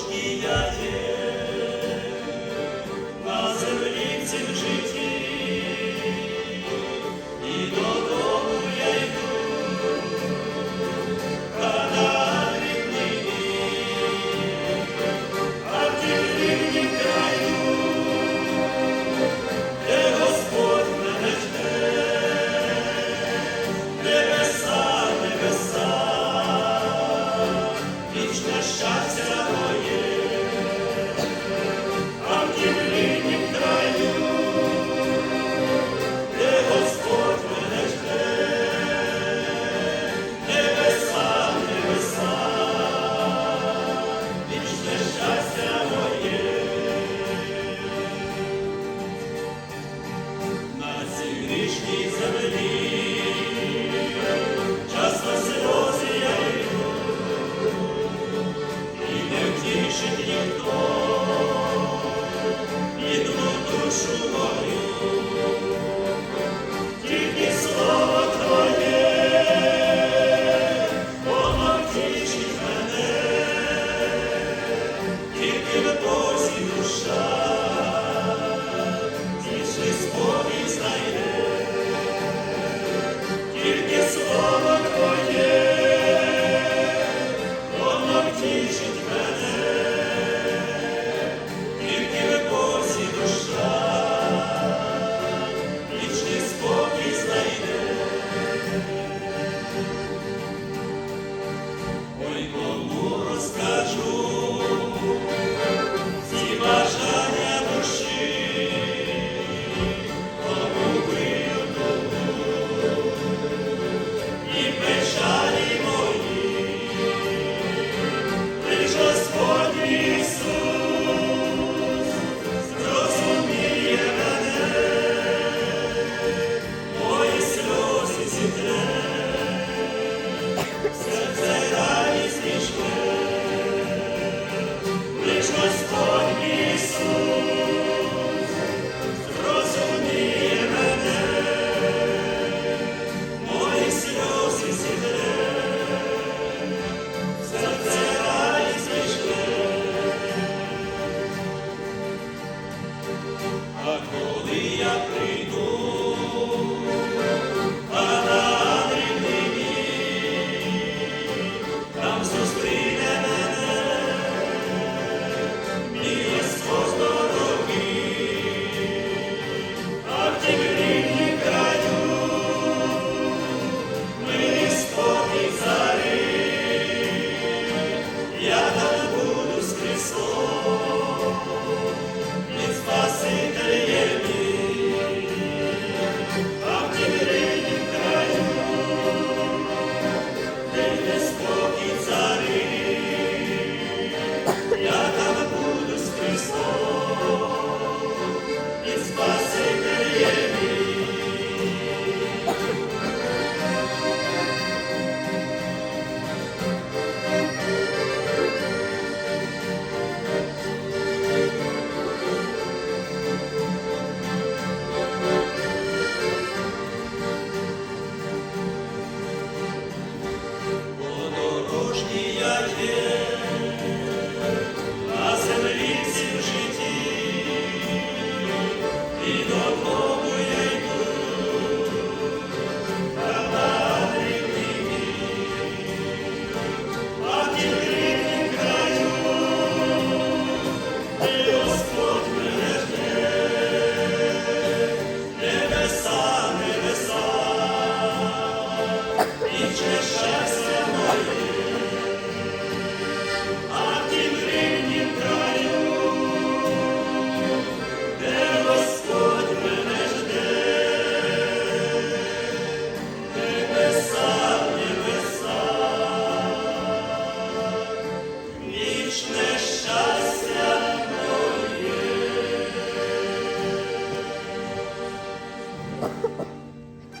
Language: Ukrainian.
кожній я є, на землі цим житті, часто сльози я не втішить ніхто. є.